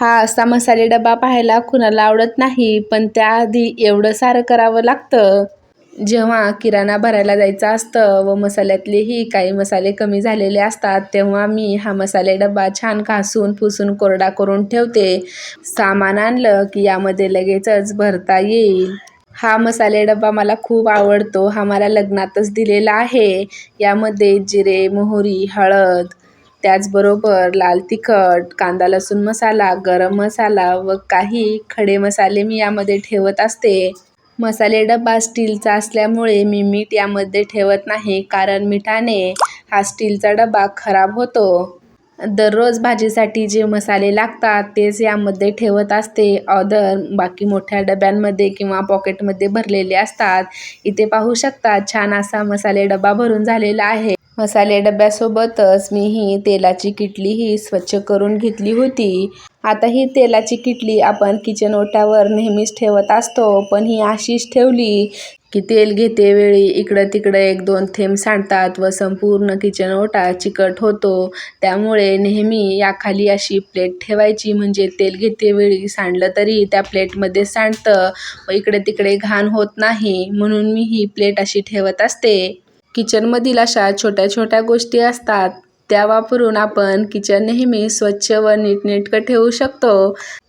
हा असा मसाले डबा पाहायला कुणाला आवडत नाही पण त्याआधी एवढं सारं करावं लागतं. जेव्हा किराणा भरायला जायचं असतं व मसाल्यातलेही काही मसाले कमी झालेले असतात तेव्हा मी हा मसाले डबा छान घासून पुसून कोरडा करून ठेवते. सामान आणलं की यामध्ये लगेचच भरता येईल. हा मसाले डबा मला खूप आवडतो. हा मला लग्नातच दिलेला आहे. यामध्ये जिरे मोहरी हळद त्याचबरोबर लाल तिखट कांदा लसूण मसाला गरम मसाला व काही खडे मसाले मी यामध्ये ठेवत असते. मसाले डबा स्टीलचा असल्यामुळे मी मीठ यामध्ये ठेवत नाही कारण मिठाने हा स्टीलचा डबा खराब होतो. दररोज भाजीसाठी जे मसाले लागतात तेच यामध्ये ठेवत असते. ऑदर बाकी मोठ्या डब्यांमध्ये किंवा पॉकेटमध्ये भरलेले असतात. इथे पाहू शकता छान असा मसाले डबा भरून झालेला आहे. मसाले डब्यासोबतच मी ही तेलाची किटलीही स्वच्छ करून घेतली होती. आता ही तेलाची किटली आपण किचन ओट्यावर नेहमीच ठेवत असतो पण ही अशीच ठेवली की तेल घेते वेळी इकडं तिकडं एक दोन थेंब सांडतात व संपूर्ण किचन ओटा चिकट होतो. त्यामुळे नेहमी याखाली अशी प्लेट ठेवायची म्हणजे तेल घेते वेळी सांडलं तरी त्या प्लेटमध्ये सांडतं व इकडे तिकडे घाण होत नाही म्हणून मी ही प्लेट अशी ठेवत असते. किचनमधील अशा छोट्या छोट्या गोष्टी असतात त्या वापरून आपण किचन नेहमी स्वच्छ व नीटनेटकं ठेवू शकतो.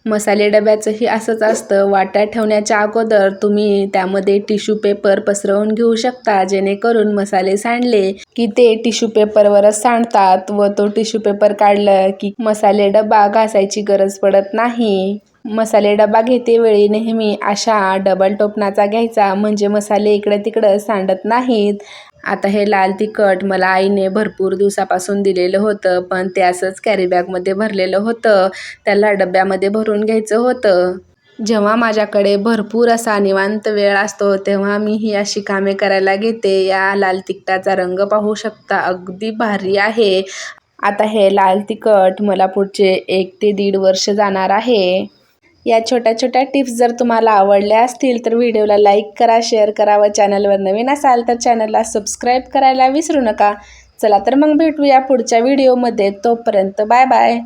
मसाले डब्याचंही असंच असतं. वाट्या ठेवण्याच्या अगोदर तुम्ही त्यामध्ये टिश्यू पेपर पसरवून घेऊ शकता जेणेकरून मसाले सांडले की ते टिश्यू पेपरवरच सांडतात व तो टिश्यू पेपर काढलं की मसाले डबा घासायची गरज पडत नाही. मसाले डबा घेते वेळी नेहमी अशा डबल टोपणाचा घ्यायचा म्हणजे मसाले इकडे तिकडं सांडत नाहीत. आता हे लाल तिखट मला आईने भरपूर दिवसापासून दिलेलं होतं पण ते असंच कॅरीबॅगमध्ये भरलेलं होतं. त्याला डब्यामध्ये भरून घ्यायचं होतं. जेव्हा माझ्याकडे भरपूर असा निवांत वेळ असतो तेव्हा मी ही अशी कामे करायला घेते. या लाल तिखटाचा रंग पाहू शकता अगदी भारी आहे. आता हे लाल तिखट मला पुढचे एक ते दीड वर्ष जाणार आहे. या छोट्या छोट्या टिप्स जर तुम्हाला आवडल्या असतील तर व्हिडिओला लाईक करा शेअर करा व चॅनलवर नवीन असाल तर चॅनलला सबस्क्राईब करायला विसरू नका. चला तर मग भेटूया पुढच्या व्हिडिओमध्ये. तोपर्यंत बाय बाय.